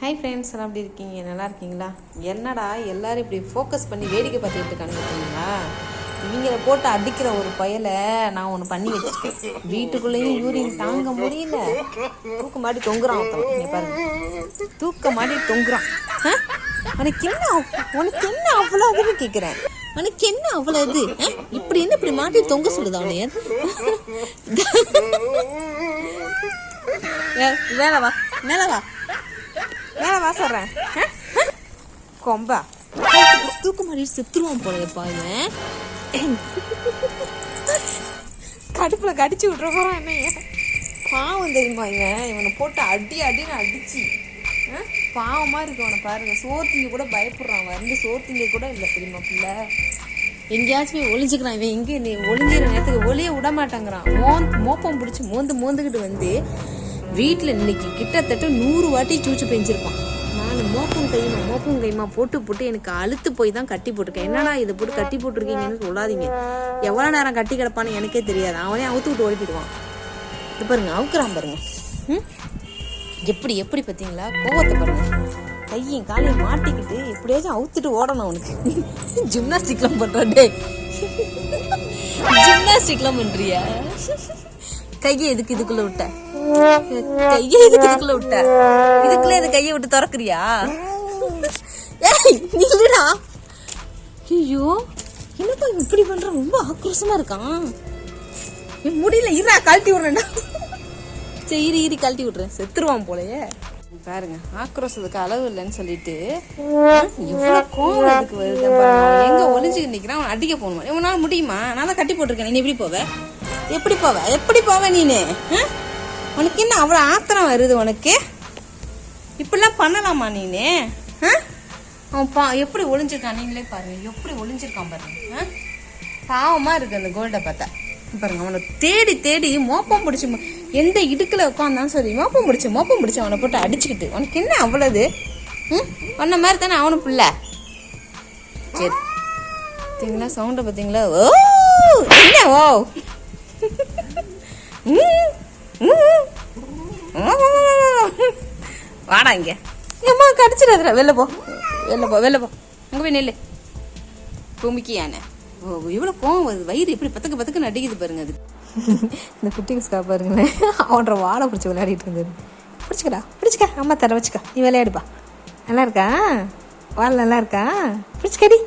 Hi friends எல்லாம் எப்படி இருக்கீங்க? நல்லா இருக்கீங்களா? என்னடா எல்லாரும் இப்படி ஃபோக்கஸ் பண்ணி வேடிக்கை பார்த்துக்கிட்டு இருக்காங்க பார்த்தீங்களா இவங்கள போட்டு அடிக்கிற ஒரு பயலை நான் ஒன்று பண்ணி வச்சிருக்கேன் வீட்டுக்குள்ளேயும் யூரின் தாங்க முடியல. தூக்க மாட்டி தொங்குறான் ஒருத்தன். பாருங்க. தூக்க மாட்டி தொங்குறான். உனக்கு என்ன உனக்கு என்ன அவ்வளோ அதுன்னு கேட்குறேன் உனக்கு என்ன அவ்வளோ இது ஆ? இப்படி என்ன இப்படி மாட்டி தொங்க சொல்லுது அவனைய வேலை வா. மேலே வா சொல்கிறேன் கொம்பா. தூக்க மாட்டி செத்துருவான் போலப்பா இவன் கடுப்புல கடிச்சு விட்ற போறான் என்னைய. பாவம் தெரியுமா இவன்? இவனை போட்டு அடி அடின்னு அடிச்சு. ஆ? பாவமா இருக்கு அவனை பாருங்க. சோத்திங்க கூட பயப்படுறான். வந்து சோத்திங்க கூட இல்லை தெரியுமா பிள்ளை? எங்கேயாச்சும் போய் ஒளிஞ்சுக்கிறான் இவன். எங்கே நீ ஒளிஞ்சிற நேரத்துக்கு ஒளிய விட மாட்டேங்கிறான். மோ மோப்பம் பிடிச்சி மோந்து மோந்துக்கிட்டு வந்து வீட்டில் இன்னைக்கு கிட்டத்தட்ட நூறு வாட்டி சூச்சு பெஞ்சிருப்பான். நான் மோப்பம் கையுமா மோப்பம் கையுமா போட்டு போட்டு எனக்கு அழுத்து போய் தான் கட்டி போட்டிருக்கேன். என்னடா இதை போட்டு கட்டி போட்டிருக்கீங்கன்னு சொல்லாதீங்க. எவ்வளோ நேரம் கட்டி கிடப்பான்னு எனக்கே தெரியாது. அவனே அவுத்து விட்டு ஓடிடுவான் இது பாருங்க அவுக்குறான் பாருங்க. ம்? எப்படி எப்படி பார்த்தீங்களா? கோவத்தை பாருங்க. கையும் காலையும் மாட்டிக்கிட்டு எப்படியாச்சும் அவுத்துட்டு ஓடணும் அவனுக்கு. ஜிம்னாஸ்டிக்லாம் பண்ணுறான் டே ஜிம்னாஸ்டிக்லாம் பண்ணுறியா கையை எதுக்கு இதுக்குள்ள விட்ட? கையை எதுக்கு இதுக்குள்ள விட்ட? இதுக்குள்ள இந்த கையை விட்டு திறக்குறியா? ஏய் நில்லுடா. ஐயோ என்னப்பா இப்படி பண்ற? ரொம்ப ஆக்ரோஷமா இருக்கான். என் முடியல இருடா கழட்டி விடுறேன்டா. சரி இரு இரு கழட்டி விட்றேன். செத்துருவான் போலயே. பாருங்க ஆக்ரோஷத்துக்கு அளவு இல்லைன்னு சொல்லிட்டு இவ்வளோ கோவம் அதுக்கு வருது எங்க ஒளிஞ்சுக்கிட்டு நிக்கிறான்? அவன் அடிக்க போகணுமா? இவனால முடியுமா? நான் தான் கட்டி போட்டிருக்கேன். நீ எப்படி போவ? எப்படி போவ? எப்படி போவ நீனு? உனக்கு என்ன அவ்வளோ ஆத்திரம் வருது உனக்கு? இப்படிலாம் பண்ணலாமா நீனு? ஆ? அவன் பா எப்படி ஒளிஞ்சிருக்கான்? நீங்களே பாருங்க. எப்படி ஒளிஞ்சிருக்கான் பாருங்க. ஆ? பாவமா இருக்கு அந்த கோல்டை பார்த்தா. பாருங்க அவனை தேடி தேடி மோப்பம் பிடிச்சி எந்த இடுக்கில் உட்காந்தாலும் சரி மோப்பம் பிடிச்சி மோப்பம் பிடிச்சி அவனை போட்டு அடிச்சுக்கிட்டு. உனக்கு என்ன அவ்வளவு? ம்? உன்ன மாதிரி தானே அவனும் பிள்ளை. சரி. பார்த்தீங்களா? சவுண்டை பார்த்தீங்களா? ஓ! என்ன ஓ! வாடா இங்க. அம்மா கடிச்சிடாதுடா. வெளில போ. வெளில போ வெளில போ. அங்கே போய் நெல்லு. பூமிக்கு யானை ஓ இவ்வளோ கோவம் வருது. வயிறு எப்படி பத்துக்கு பத்துக்கு நடிக்குது பாருங்க அது. இந்த குட்டிக்கு பாருங்களேன். அவன்ற வாழை பிடிச்சி விளையாடிட்டு இருந்தது. பிடிச்சிக்கடா பிடிச்சிக்க. அம்மா தர வச்சுக்கா. நீ விளையாடுப்பா. நல்லா இருக்கா? வாழை நல்லா இருக்கா? பிடிச்சிக்கடி.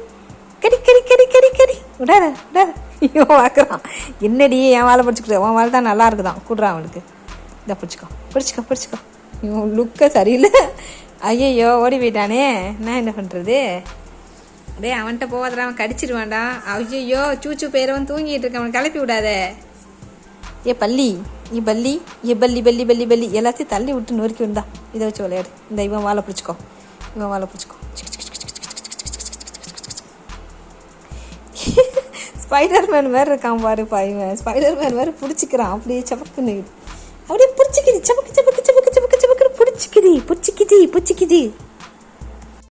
கடி கடி கடி கடி கடி. விடாத விடாத. ஐயோ பார்க்குறான். என்னடி என் வாழை பிடிச்சிக்கிட்டு உன் வாழை தான் நல்லா இருக்குதான். கூடுறான் அவனுக்கு. இதை பிடிச்சிக்கோ. பிடிச்சிக்கோ பிடிச்சிக்கோ. இவன் லுக்கே சரியில்லை. ஐயையோ ஓடி போயிட்டானே. நான் என்ன பண்ணுறது டே அவன்கிட்ட போகாதடா அவன் கடிச்சிருவான்டா ஐயோ சூச்சு பேரவன் தூங்கிட்டு இருக்க அவன் கிளப்பி விடாத. ஏ பள்ளி நீ பள்ளி ஏ பள்ளி பள்ளி பள்ளி பள்ளி எல்லாத்தையும் தள்ளி விட்டு நொறுக்கி விண்டா இதை வச்சு விளையாடு. இந்த இவன் வாழை பிடிச்சிக்கோ. இவன் வாழை பிடிச்சிக்கோ. ஸ்பைடர் மேன் வேறு இருக்கான் பாரு பையன் ஸ்பைடர் மேன் வேறு பிடிச்சிக்கிறான். அப்படியே சபக்குன்னு அப்படியே பிடிச்சிக்கிது. சபக்கு சபக்கு சபக்கு சபக்கு சபக்கு பிடிச்சிக்கிது. பிடிச்சிக்கிது பிடிச்சிக்கிது.